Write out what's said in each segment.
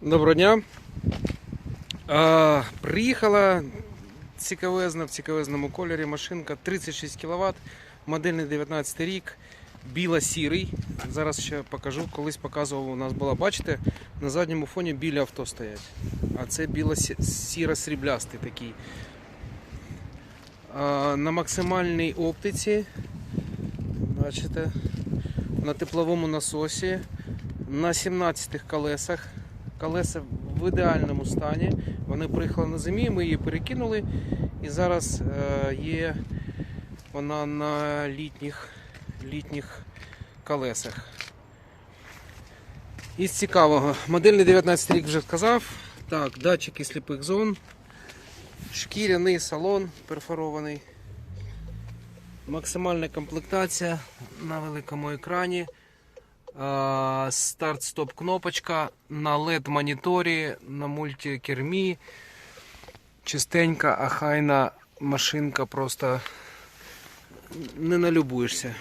Доброго дня. А, приїхала цікавезна в цікавезному кольорі машинка 36 кВт, модельний 19 рік, біла-сірий. Зараз ще покажу. Колись показував, у нас була, бачите, на задньому фоні білі авто стоять. А це біло-сіро-сріблястий такий. А, на максимальній оптиці, бачите, на тепловому насосі, на 17 колесах. Колеса в ідеальному стані. Вони приїхали на зимі, ми її перекинули. І зараз е, є вона на літніх, літніх колесах. Із цікавого, модельний 19 рік вже сказав. Так, датчики сліпих зон, шкіряний салон перфорований, максимальна комплектація на великому екрані. А, Старт-стоп кнопочка на LED моніторі, на мультикермі. Чистенька, ахайна машинка, просто не налюбуєшся.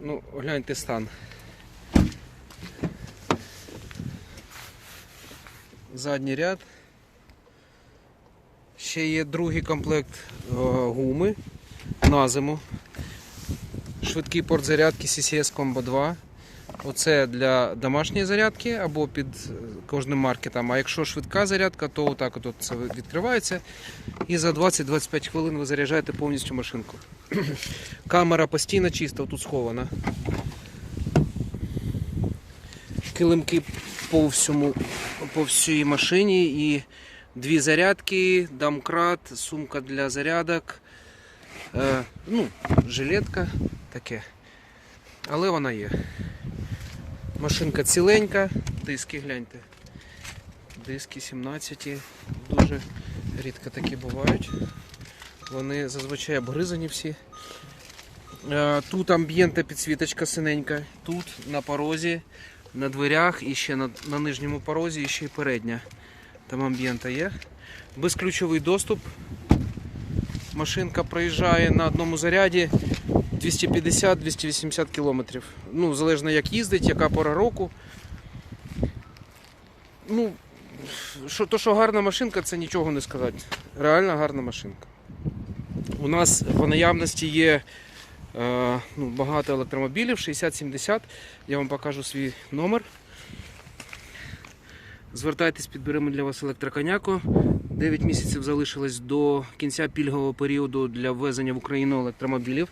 Ну, гляньте стан. Задній ряд. Ще є другий комплект е, гуми на зиму. Швидкий порт зарядки CCS Combo 2. Оце для домашньої зарядки або під е, кожним маркетом. А якщо швидка зарядка, то отак от це відкривається. І за 20-25 хвилин ви заряджаєте повністю машинку. Камера постійно чиста, тут схована. Килимки по всьому, по всій машині і дві зарядки, домкрат, сумка для зарядок. Е, ну, жилетка таке. Але вона є. Машинка ціленька, диски гляньте. Диски 17, дуже рідко такі бувають. Вони зазвичай обгризані всі. Е, Тут амбієнта підсвіточка синенька, тут на порозі, на дверях і ще на, на нижньому порозі, і ще й передня. Там амбієнта є. Безключовий доступ. Машинка проїжджає на одному заряді 250-280 кілометрів. Ну, залежно як їздить, яка пора року. Ну, що, то, що гарна машинка, це нічого не сказати. Реально гарна машинка. У нас по наявності є е, ну, багато електромобілів, 60-70. Я вам покажу свій номер. Звертайтесь, підберемо для вас електроконяку. 9 місяців залишилось до кінця пільгового періоду для ввезення в Україну електромобілів.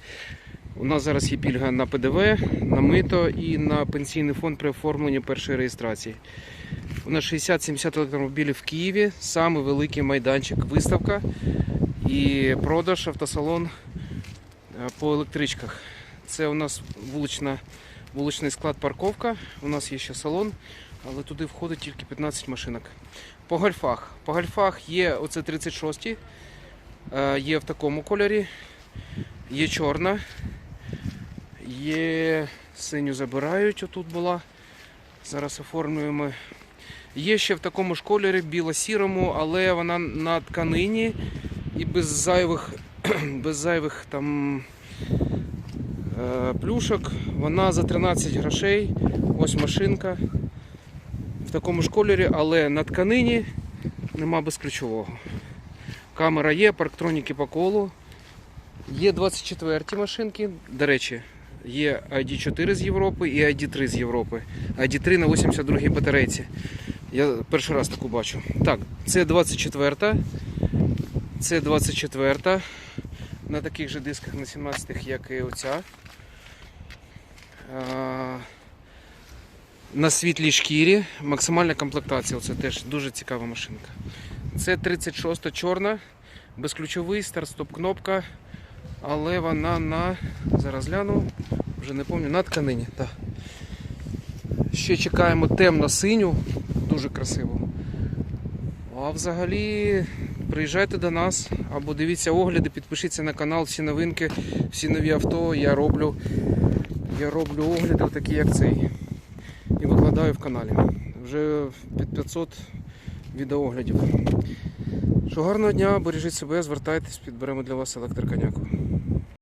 У нас зараз є пільга на ПДВ, на мито і на пенсійний фонд при оформленні першої реєстрації. У нас 60-70 електромобілів в Києві, саме великий майданчик, виставка і продаж автосалон е, по електричках. Це у нас вулична, вуличний склад парковка. У нас є ще салон, але туди входить тільки 15 машинок. По гольфах. По гольфах є оце 36, е, є в такому кольорі, є чорна, є синю забирають, отут була. Зараз оформлюємо. Є ще в такому ж кольорі, біло-сірому, але вона на тканині і без зайвих, без зайвих там плюшок. Вона за 13 грошей. Ось машинка в такому ж кольорі, але на тканині нема безключового. Камера є, парктроніки по колу. Є 24 ті машинки. До речі, є ID4 з Європи і ID3 з Європи. ID3 на 82-й батарейці. Я перший раз таку бачу. Так, це 24. Це 24 на таких же дисках на 17-х, як і оця. На світлій шкірі. Максимальна комплектація. Це теж дуже цікава машинка. Це 36 чорна, безключовий, старт-стоп кнопка. Але вона на. Зараз гляну, вже не пам'ятаю, на тканині. Ще чекаємо темно-синю, дуже красиву. А взагалі приїжджайте до нас або дивіться огляди, підпишіться на канал, всі новинки, всі нові авто. Я роблю, я роблю огляди такі як цей. І викладаю в каналі. Вже під 500 відеооглядів. Що гарного дня, бережіть себе, звертайтесь, підберемо для вас електроконяку.